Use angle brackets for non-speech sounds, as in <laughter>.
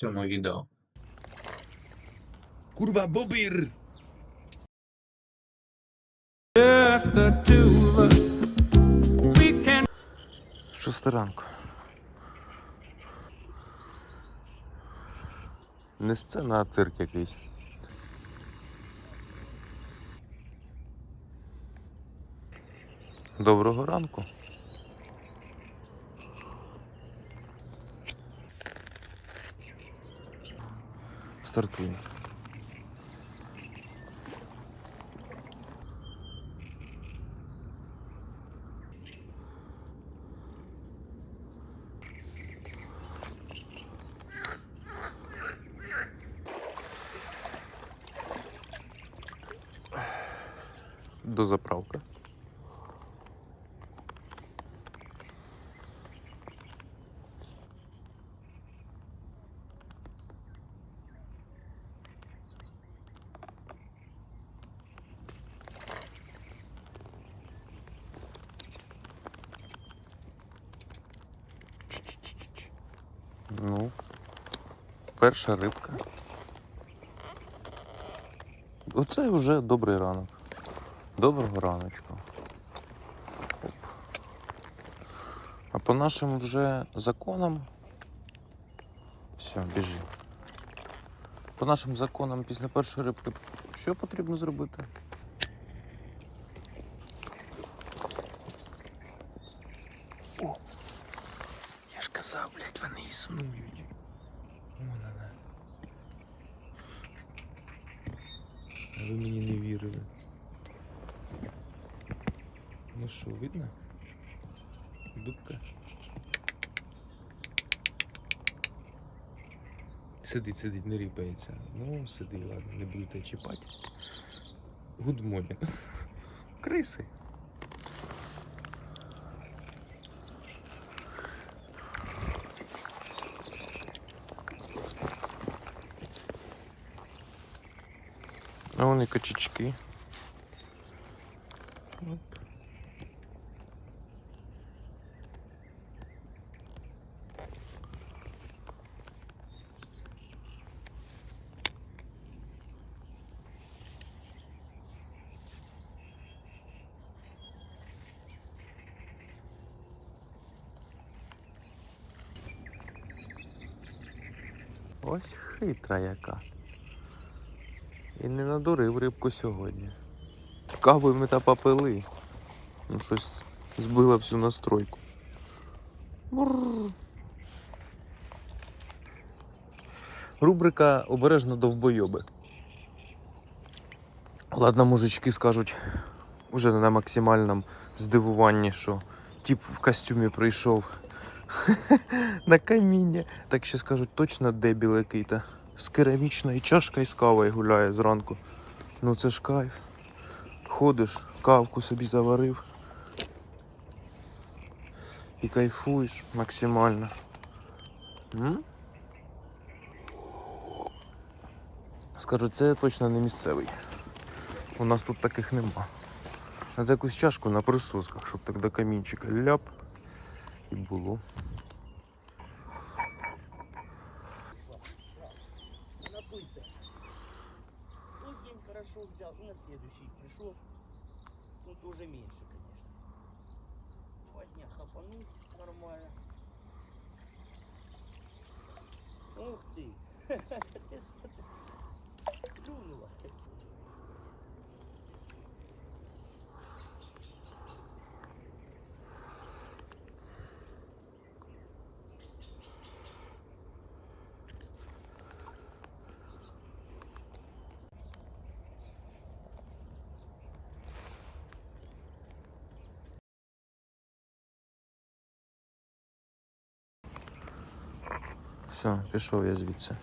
цьому відео. Kurwa, bobir! Шоста ранку. Не сцена, а цирк якийсь. Доброго ранку. Стартуємо. До Ну, перша рибка. Оце вже добрий ранок. Доброго раночку. Оп. А по нашим вже законам. Все, біжи. По нашим законам після першої рибки що потрібно зробити? О! Казав, блядь, вони існують. Вон вона. А ви мені не вірили. Ну що, видно? Дубка. Сидить, сидить, не ріпається. Ну, сиди, ладно, не буду тебе чіпати. Гудмолі. <laughs> Криси. А вони качечки. Ось хитра яка. І не надурив рибку сьогодні. Кавою ми та попили. Ну, щось збило всю настройку. Бррр. Рубрика обережно довбойоби. Ладно, мужички скажуть, уже на максимальному здивуванні, що тип в костюмі прийшов <laughs> на каміння. Так ще скажуть, точно дебіл який-то. З керамічною чашкою з кавою гуляє зранку. Ну це ж кайф. Ходиш, кавку собі заварив. І кайфуєш максимально. М? Скажу, це точно не місцевий. У нас тут таких нема. Надо якусь чашку на присосках, щоб так до камінчика ляп і було. Хорошо взял, и на следующий пришел. Тут уже меньше, конечно. Два дня хапануть нормально. Ух ты! <laughs> Ты смотри. Клюнула. Все, пішов я звідси.